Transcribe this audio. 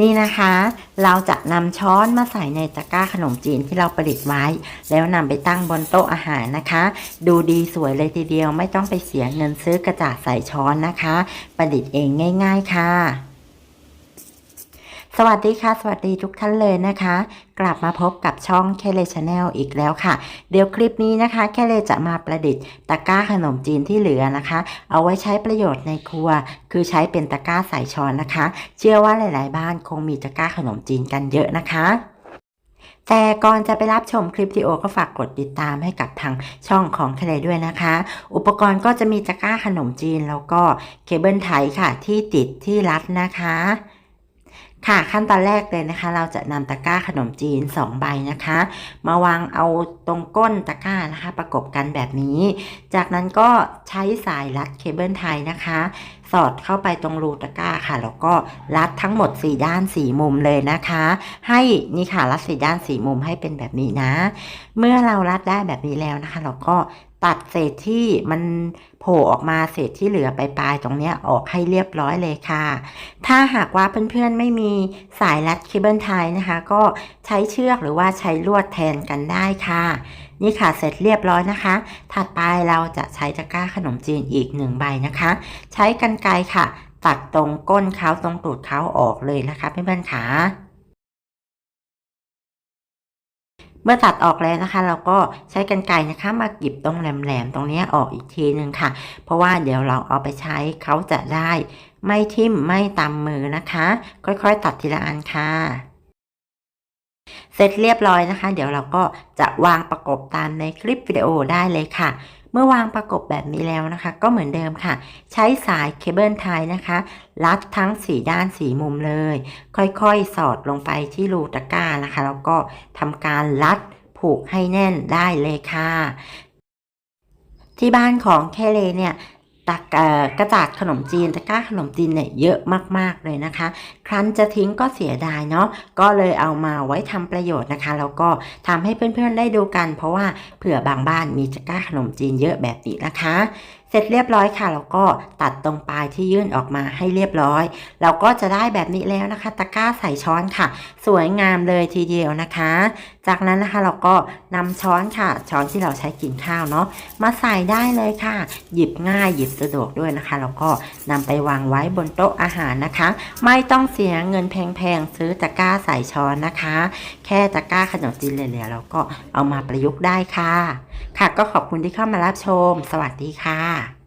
นี่นะคะ เราจะนำช้อนมาใส่ในตะกร้าขนมจีนที่เราผลิตไว้ แล้วนำไปตั้งบนโต๊ะอาหารนะคะ ดูดีสวยเลยทีเดียวไม่ต้องไปเสียเงินซื้อกระจาดใส่ช้อนนะคะ ประดิษฐ์เองง่าย ๆ ค่ะ สวัสดีค่ะ สวัสดีทุกท่านเลยนะคะ กลับมาพบกับช่องแคเลชแนลอีกแล้วค่ะ เดี๋ยวคลิปนี้นะคะแคเลจะมาประดิษฐ์ตะกร้าขนมจีนที่เหลือนะคะ เอาไว้ใช้ประโยชน์ในครัว คือใช้เป็นตะกร้าใส่ช้อนนะคะ เชื่อว่าหลาย ๆ บ้านคงมีตะกร้าขนมจีนกันเยอะนะคะแต่ก่อนจะไปรับชมคลิปวิดีโอก็ฝากกดติดตามให้กับทางช่องของทะเลด้วยนะคะ อุปกรณ์ก็จะมีตะกร้าขนมจีนแล้วก็เคเบิลไทยค่ะที่ติดที่รัดนะคะ ค่ะขั้นตอนแรกเลยนะคะ เราจะนำตะกร้าขนมจีน 2 ใบนะคะ มาวางเอาตรงก้นตะกร้านะคะ ประกบกันแบบนี้ จากนั้นก็ใช้สายรัดเคเบิลไทยนะคะสอดเข้าไปตรงรูตะกร้าค่ะ แล้วก็รัดทั้งหมด 4 ด้าน 4 มุมเลยนะคะ ให้นี่ค่ะรัด 4 ด้าน 4 มุมให้เป็นแบบนี้นะ เมื่อเรารัดได้แบบนี้แล้วนะคะ เราก็ตัดเศษที่มันโผล่ออกมาเศษที่เหลือไปปลายๆตรงเนี้ยออกให้เรียบร้อยเลยค่ะ ถ้าหากว่าเพื่อนๆไม่มีสายรัดเคเบิลไทยนะคะ ก็ใช้เชือกหรือว่าใช้ลวดแทนกันได้ค่ะนี่ค่ะเสร็จเรียบร้อยนะคะ ถัดไปเราจะใช้ตะกร้าขนมจีนอีกหนึ่งใบนะคะ ใช้กันไกรค่ะ ตัดตรงก้นเขาตรงตูดเขาออกเลยนะคะเพื่อนๆค่ะเมื่อตัดออกแล้วนะคะ เราก็ใช้กันไกรนะคะ มากิบตรงแหลมๆตรงนี้ออกอีกทีหนึ่งค่ะ เพราะว่าเดี๋ยวเราเอาไปใช้เขาจะได้ ไม่ทิ่มไม่ตำมือนะคะ ค่อยๆ ตัดทีละอันค่ะ เสร็จเรียบร้อยนะคะ เดี๋ยวเราก็จะวางประกบตามในคลิปวิดีโอได้เลยค่ะ เมื่อวางประกบแบบนี้แล้วนะคะ ก็เหมือนเดิมค่ะ ใช้สายเคเบิลไทยนะคะ รัดทั้ง4ด้าน4มุมเลย ค่อยๆ สอดลงไปที่รูตะกร้านะคะ แล้วก็ทำการรัดผูกให้แน่นได้เลยค่ะที่บ้านของแคเลเนี่ย ตักกระจาดขนมจีนตะกร้าขนมจีนเนี่ยเยอะมากๆเลยนะคะ ครั้นจะทิ้งก็เสียดายเนาะก็เลยเอามาไว้ทำประโยชน์นะคะ แล้วก็ทำให้เพื่อนๆได้ดูกัน เพราะว่าเผื่อบางบ้านมีตะกร้าขนมจีนเยอะแบบนี้นะคะ สร็จเรียบร้อยค่ะแล้วก็ตัดตรงปลายที่ยื่นออกมาให้เรียบร้อย เราก็จะได้แบบนี้แล้วนะคะ ตะกร้าใส่ช้อนค่ะ สวยงามเลยทีเดียวนะคะ จากนั้นนะคะเราก็นำช้อนค่ะ ช้อนที่เราใช้กินข้าวเนาะมาใส่ได้เลยค่ะ หยิบง่ายหยิบสะดวกด้วยนะคะ แล้วก็นำไปวางไว้บนโต๊ะอาหารนะคะ ไม่ต้องเสียเงินแพงๆซื้อตะกร้าใส่ช้อนนะคะ แค่ตะกร้าขนมจีนเหลือๆเราก็เอามาประยุกต์ได้ค่ะค่ะก็ขอบคุณที่เข้ามารับชม สวัสดีค่ะ